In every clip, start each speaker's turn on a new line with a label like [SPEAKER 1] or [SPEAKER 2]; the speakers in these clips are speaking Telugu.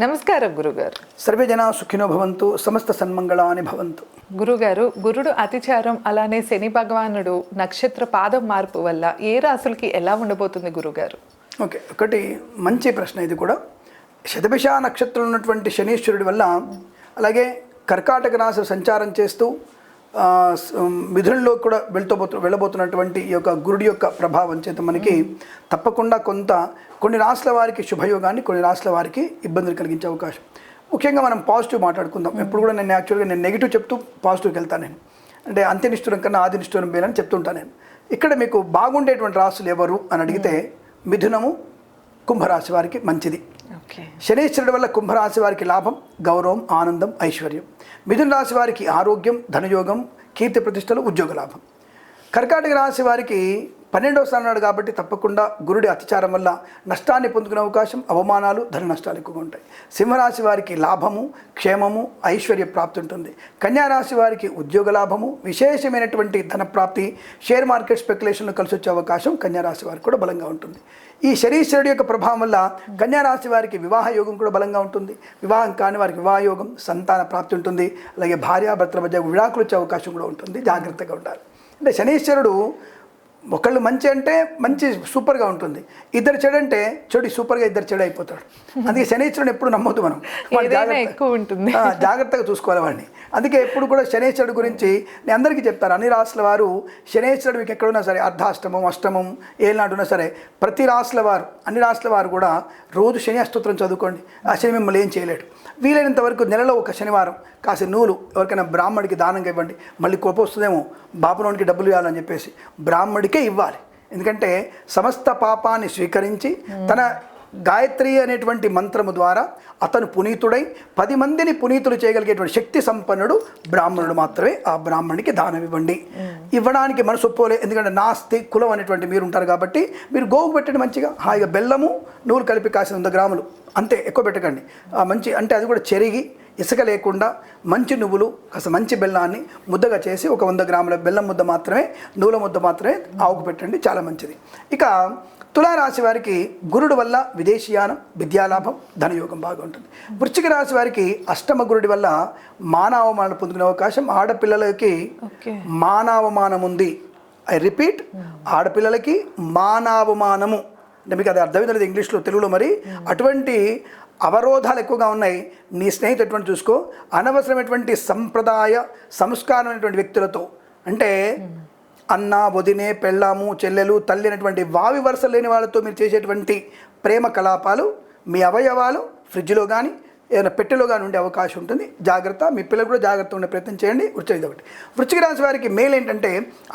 [SPEAKER 1] నమస్కారం గురుగారు.
[SPEAKER 2] సర్వే జనా సుఖినో భవంతు సమస్త సన్మంగళాని భవంతు.
[SPEAKER 1] గురుగారు గురుడు అతిచారం అలానే శని భగవానుడు నక్షత్ర పాదం మార్పు వల్ల ఏ రాసులకి ఎలా ఉండబోతుంది గురుగారు?
[SPEAKER 2] ఓకే ఒకటి మంచి ప్రశ్న ఇది కూడా. శతభిష నక్షత్రం ఉన్నటువంటి శనీశ్వరుడి వల్ల అలాగే కర్కాటక రాశి సంచారం చేస్తూ మిథునంలో కూడా వెళ్తోబోతు వెళ్ళబోతున్నటువంటి ఈ యొక్క గురుడి యొక్క ప్రభావం చేత మనకి తప్పకుండా కొంత కొన్ని రాష్ట్రాల వారికి శుభయోగాన్ని కొన్ని రాష్ట్రాల వారికి ఇబ్బందులు కలిగించే అవకాశం. ముఖ్యంగా మనం పాజిటివ్ మాట్లాడుకుందాం. ఎప్పుడు కూడా నేను యాక్చువల్గా నేను నెగిటివ్ చెప్తూ పాజిటివ్కి వెళ్తాను నేను. అంటే అంత్యనిష్ఠురం కన్నా ఆదినిష్ఠురం మేలని చెప్తుంటాను నేను. ఇక్కడ మీకు బాగుండేటువంటి రాశులు ఎవరు అని అడిగితే మిథునము కుంభరాశి వారికి మంచిది.
[SPEAKER 1] ఓకే.
[SPEAKER 2] శనీశ్వరుడు వల్ల కుంభరాశి వారికి లాభం గౌరవం ఆనందం ఐశ్వర్యం. మిథున రాశి వారికి ఆరోగ్యం ధనయోగం కీర్తి ప్రతిష్టలు ఉద్యోగ లాభం. కర్కాటక రాశి వారికి పన్నెండవ స్థానాడు కాబట్టి తప్పకుండా గురుడి అతిచారం వల్ల నష్టాన్ని పొందుకునే అవకాశం అవమానాలు ధన నష్టాలు ఎక్కువగా ఉంటాయి. సింహరాశి వారికి లాభము క్షేమము ఐశ్వర్య ప్రాప్తి ఉంటుంది. కన్యారాశి వారికి ఉద్యోగ లాభము విశేషమైనటువంటి ధన ప్రాప్తి షేర్ మార్కెట్ స్పెక్యులేషన్లు కలిసి వచ్చే అవకాశం కన్యారాశి వారికి కూడా బలంగా ఉంటుంది. ఈ శరీశ్వరుడి యొక్క ప్రభావం వల్ల కన్యారాశి వారికి వివాహ యోగం కూడా బలంగా ఉంటుంది. వివాహం కాని వారికి వివాహ యోగం సంతాన ప్రాప్తి ఉంటుంది. అలాగే భార్యాభర్తల మధ్య విడాకులు వచ్చే అవకాశం కూడా ఉంటుంది. జాగ్రత్తగా ఉండాలి. అంటే శనీశ్వరుడు ఒకళ్ళు మంచి అంటే మంచి సూపర్గా ఉంటుంది. ఇద్దరు చెడు అంటే చెడు సూపర్గా ఇద్దరు చెడు అయిపోతాడు అందుకే శనీశ్వరుని ఎప్పుడు నమ్మొద్దు మనం.
[SPEAKER 1] ఎక్కువ ఉంటుంది.
[SPEAKER 2] జాగ్రత్తగా చూసుకోవాలి వాడిని. అందుకే ఎప్పుడు కూడా శనేశ్వరుడు గురించి నేను అందరికీ చెప్తాను. అన్ని రాష్ట్రాల వారు శనేశ్వరుడు మీకు ఎక్కడున్నా సరే అర్ధాష్టమం అష్టమం ఏనాడున్నా సరే ప్రతి రాష్ట్రాల వారు అన్ని రాష్ట్రాల వారు కూడా రోజు శని అష్టోత్తరం చదువుకోండి. ఆ శని మిమ్మల్ని ఏం చేయలేడు. వీలైనంత వరకు నెలలో ఒక శనివారం కాసి నూలు ఎవరికైనా బ్రాహ్మడికి దానంగా ఇవ్వండి. మళ్ళీ కోపం వస్తుందేమో బాపులోనికి డబ్బులు ఇవ్వాలని చెప్పేసి బ్రాహ్మడికే ఇవ్వాలి. ఎందుకంటే సమస్త పాపాన్ని స్వీకరించి తన గాయత్రి అనేటువంటి మంత్రము ద్వారా అతను పునీతుడై పది మందిని పునీతులు చేయగలిగేటువంటి శక్తి సంపన్నుడు బ్రాహ్మణుడు మాత్రమే. ఆ బ్రాహ్మణుడికి దానం ఇవ్వండి. ఇవ్వడానికి మనసు ఒప్పుకోలే. ఎందుకంటే నాస్తి కులం అనేటువంటి మీరు ఉంటారు కాబట్టి మీరు గోవు పెట్టండి మంచిగా. హాయిగా బెల్లము నూలు కలిపి కాసిన వంద గ్రాములు. అంతే ఎక్కువ పెట్టకండి. ఆ మంచి అంటే అది కూడా చెరిగి ఇసుక లేకుండా మంచి నువ్వులు కాస్త మంచి బెల్లాన్ని ముద్దగా చేసి ఒక వంద గ్రాముల బెల్లం ముద్ద మాత్రమే నూల ముద్ద మాత్రమే ఆవుకు పెట్టండి. చాలా మంచిది. ఇక తులారాశి వారికి గురుడు వల్ల విదేశీయానం విద్యాలాభం ధనయోగం బాగా ఉంటుంది వృశ్చిక రాశి వారికి అష్టమ గురుడి వల్ల మానవమానం పొందుకునే అవకాశం ఆడపిల్లలకి మానవమానం ఉంది. ఐ రిపీట్ ఆడపిల్లలకి మానవమానము. అంటే మీకు అది అర్థమైంది ఇంగ్లీష్లో తెలుగులో మరి అటువంటి అవరోధాలు ఎక్కువగా ఉన్నాయి. నీ స్నేహితుడు ఎటువంటి చూసుకో. అనవసరమైనటువంటి సంప్రదాయ సంస్కారమైనటువంటి వ్యక్తులతో. అంటే అన్న వదినే పెళ్ళాము చెల్లెలు తల్లి అనేటువంటి వావి వరుస లేని వాళ్ళతో మీరు చేసేటువంటి ప్రేమ కలాపాలు మీ అవయవాలు ఫ్రిడ్జ్లో కానీ ఏదైనా పెట్టెలో కానీ ఉండే అవకాశం ఉంటుంది. జాగ్రత్త మీ పిల్లలు కూడా జాగ్రత్త ఉండే ప్రయత్నం చేయండి. వృత్తి ఒకటి వృశ్చిక రాశి వారికి మేలు ఏంటంటే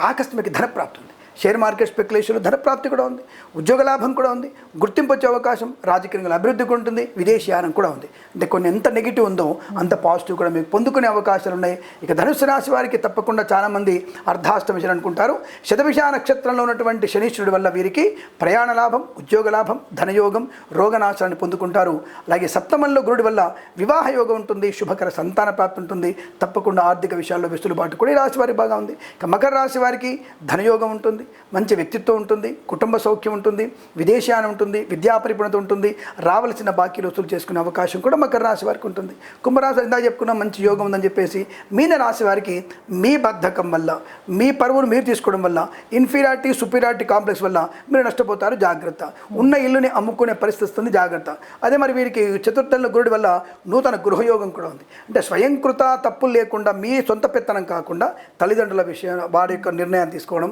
[SPEAKER 2] ఆకస్మిక ధన ప్రాప్తి ఉంది. షేర్ మార్కెట్ స్పెక్యులేషన్లో ధన ప్రాప్తి కూడా ఉంది ఉద్యోగ లాభం కూడా ఉంది గుర్తింపు వచ్చే అవకాశం రాజకీయంగా అభివృద్ధి కూడా ఉంటుంది విదేశీయానం కూడా ఉంది. అంటే కొన్ని ఎంత నెగిటివ్ ఉందో అంత పాజిటివ్ కూడా మీకు పొందుకునే అవకాశాలు ఉన్నాయి. ఇక ధనుసు రాశి వారికి తప్పకుండా చాలామంది అర్ధాష్టమిషన్ అనుకుంటారు. శతభిష నక్షత్రంలో ఉన్నటువంటి శనీశ్వరుడి వల్ల వీరికి ప్రయాణ లాభం ఉద్యోగ లాభం ధనయోగం రోగనాశాన్ని పొందుకుంటారు. అలాగే సప్తమంలో గురుడి వల్ల వివాహ యోగం ఉంటుంది శుభకర సంతాన ప్రాప్తి ఉంటుంది. తప్పకుండా ఆర్థిక విషయాల్లో వెసులుబాటు కూడా ఈ రాశి వారికి బాగా ఉంది. ఇక మకర రాశి వారికి ధనయోగం ఉంటుంది మంచి వ్యక్తిత్వం ఉంటుంది కుటుంబ సౌఖ్యం ఉంటుంది విదేశాన ఉంటుంది విద్యాపరిపుణత ఉంటుంది రావలసిన బాకీలు వసూలు చేసుకునే అవకాశం కూడా మకర రాశి వారికి ఉంటుంది. కుంభరాశి ఇందాక చెప్పుకున్న మంచి యోగం ఉందని చెప్పేసి మీన రాశి వారికి మీ బద్ధకం వల్ల మీ పరువును మీరు తీసుకోవడం వల్ల ఇన్ఫీరియారిటీ సుపీరియారిటీ కాంప్లెక్స్ వల్ల మీరు నష్టపోతారు జాగ్రత్త. ఉన్న ఇల్లుని అమ్ముకునే పరిస్థితి వస్తుంది జాగ్రత్త. అదే మరి వీరికి చతుర్థంలో గురుడి వల్ల నూతన గృహయోగం కూడా ఉంది. అంటే స్వయంకృత తప్పులు లేకుండా మీ సొంత పెత్తనం కాకుండా తల్లిదండ్రుల విషయం వారి యొక్క నిర్ణయాన్ని తీసుకోవడం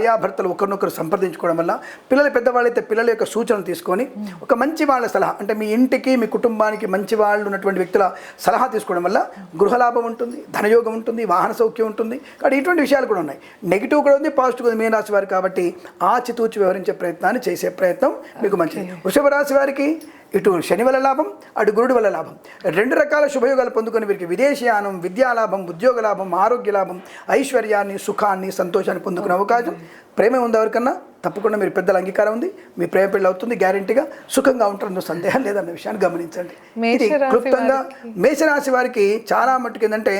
[SPEAKER 2] భార్యాభర్తలు ఒకరినొకరు సంప్రదించుకోవడం వల్ల పిల్లలు పెద్దవాళ్ళైతే పిల్లల యొక్క సూచనలు తీసుకొని ఒక మంచి వాళ్ళ సలహా అంటే మీ ఇంటికి మీ కుటుంబానికి మంచి వాళ్ళు ఉన్నటువంటి వ్యక్తుల సలహా తీసుకోవడం వల్ల గృహలాభం ఉంటుంది ధనయోగం ఉంటుంది వాహన సౌఖ్యం ఉంటుంది. కాబట్టి ఇటువంటి విషయాలు కూడా ఉన్నాయి. నెగిటివ్ కూడా ఉంది పాజిటివ్ ఉంది మీన రాశి వారు కాబట్టి ఆచితూచి వ్యవహరించే ప్రయత్నాన్ని చేసే ప్రయత్నం మీకు మంచిది. వృషభ రాశి వారికి ఇటు శని వల్ల లాభం అటు గురుడు వల్ల లాభం. రెండు రకాల శుభయోగాలు పొందుకొని వీరికి విదేశీయానం విద్యాలాభం ఉద్యోగ లాభం ఆరోగ్య లాభం ఐశ్వర్యాన్ని సుఖాన్ని సంతోషాన్ని పొందుకునే అవకాశం. ప్రేమ ఉంది ఎవరికన్నా? తప్పకుండా మీరు పెద్దల అంగీకారం ఉంది. మీ ప్రేమ పెళ్ళి అవుతుంది గ్యారంటీగా సుఖంగా ఉంటారన్న సందేహం లేదన్న విషయాన్ని గమనించండి. ఇది క్లుప్తంగా మేషరాశి వారికి చాలా మట్టుకు ఏంటంటే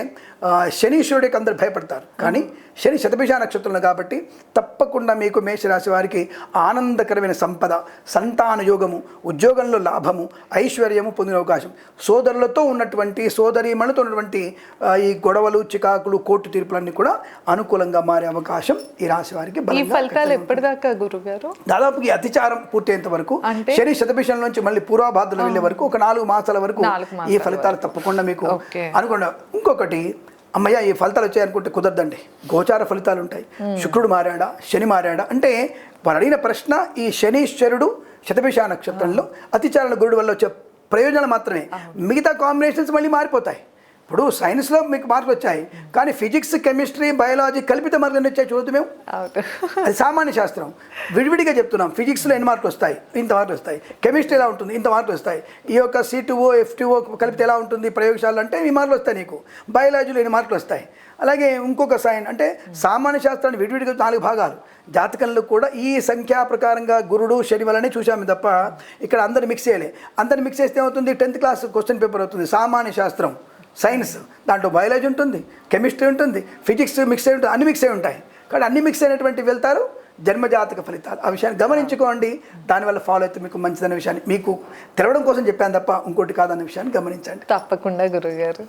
[SPEAKER 2] శనీశ్వరుడికి అందరు భయపడతారు. కానీ శని శతభిష నక్షత్రంలో కాబట్టి తప్పకుండా మీకు మేషరాశి వారికి ఆనందకరమైన సంపద సంతాన యోగము ఉద్యోగంలో లాభము ఐశ్వర్యము పొందిన అవకాశం. సోదరులతో ఉన్నటువంటి సోదరీమణులతో ఉన్నటువంటి ఈ గొడవలు చికాకులు కోర్టు తీర్పులన్నీ కూడా అనుకూలంగా మారే అవకాశం ఈ రాశి వారికి
[SPEAKER 1] ఈ
[SPEAKER 2] బలంగా
[SPEAKER 1] ఫలితాలు ఎప్పటిదాకా గురుగారు?
[SPEAKER 2] దాదాపు ఈ అతిచారం పూర్తయ్యేంత వరకు? శని శతభిషం నుంచి మళ్ళీ పూర్వభాద్రలో వెళ్ళే వరకు ఒక నాలుగు మాసాల వరకు ఈ ఫలితాలు తప్పకుండా మీకు. అనుకోండి ఇంకొకటి అమ్మయ్య ఈ ఫలితాలు వచ్చాయనుకుంటే కుదరదండి. గోచార ఫలితాలు ఉంటాయి. శుక్రుడు మారాడా? శని మారాడా? అంటే వారు అడిగిన ప్రశ్న ఈ శనీశ్వరుడు శతభిష నక్షత్రంలో అతిచారణ గురుడు వల్ల వచ్చే ప్రయోజనాలు మాత్రమే. మిగతా కాంబినేషన్స్ మళ్ళీ మారిపోతాయి. ఇప్పుడు సైన్స్లో మీకు మార్కులు వచ్చాయి. కానీ ఫిజిక్స్ కెమిస్ట్రీ బయాలజీ కల్పిత మార్కులు ఎన్ని వచ్చాయి చూడదు మేము? అది సామాన్య శాస్త్రం. విడివిడిగా చెప్తున్నాం. ఫిజిక్స్లో ఎన్ని మార్కులు వస్తాయి? ఇంత మార్కులు వస్తాయి. కెమిస్ట్రీ ఎలా ఉంటుంది? ఇంత మార్కులు వస్తాయి. ఈ యొక్క సిటుఓ ఎఫ్టీఓ కలిపితే ఎలా ఉంటుంది? ప్రయోగశాల అంటే ఈ మార్కులు వస్తాయి నీకు. బయాలజీలో ఎన్ని మార్కులు వస్తాయి? అలాగే ఇంకొక సైన్ అంటే సామాన్య శాస్త్రాన్ని విడివిడిగా నాలుగు భాగాలు. జాతకంలో కూడా ఈ సంఖ్యా ప్రకారంగా గురుడు శని వలనే చూసాము తప్ప ఇక్కడ అందరు మిక్స్ చేయలే. అందరు మిక్స్ చేస్తే ఏమవుతుంది? టెన్త్ క్లాస్ క్వశ్చన్ పేపర్ అవుతుంది. సామాన్య శాస్త్రం. సైన్స్ దాంట్లో బయాలజీ ఉంటుంది కెమిస్ట్రీ ఉంటుంది ఫిజిక్స్ మిక్స్ అయి ఉంటుంది అన్ని మిక్స్ అయి ఉంటాయి. కానీ అన్ని మిక్స్ అయినటువంటి వెళ్తారు జన్మజాతక ఫలితాలు. ఆ విషయాన్ని గమనించుకోండి. దానివల్ల ఫాలో అయితే మీకు మంచిదనే విషయాన్ని మీకు తెలవడం కోసం చెప్పాను తప్ప ఇంకోటి కాదన్న విషయాన్ని గమనించండి.
[SPEAKER 1] తప్పకుండా గురుగారు.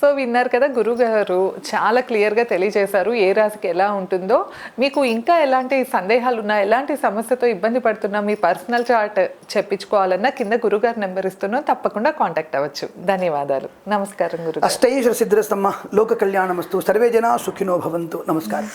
[SPEAKER 1] సో విన్నారు కదా గురుగారు చాలా క్లియర్గా తెలియజేశారు ఏ రాశికి ఎలా ఉంటుందో. మీకు ఇంకా ఎలాంటి సందేహాలు ఉన్నా ఎలాంటి సమస్యతో ఇబ్బంది పడుతున్నా మీ పర్సనల్ చార్ట్ చెప్పించుకోవాలన్నా కింద గురుగారు నెంబర్ ఇస్తున్నాం తప్పకుండా కాంటాక్ట్ అవ్వచ్చు. ధన్యవాదాలు. నమస్కారం గురుగారు.
[SPEAKER 2] అష్టైశ్వర సిద్ధిరస్తమ్మ లోక కళ్యాణమస్తు. సర్వే జనా సుఖినో భవంతు. నమస్కారం.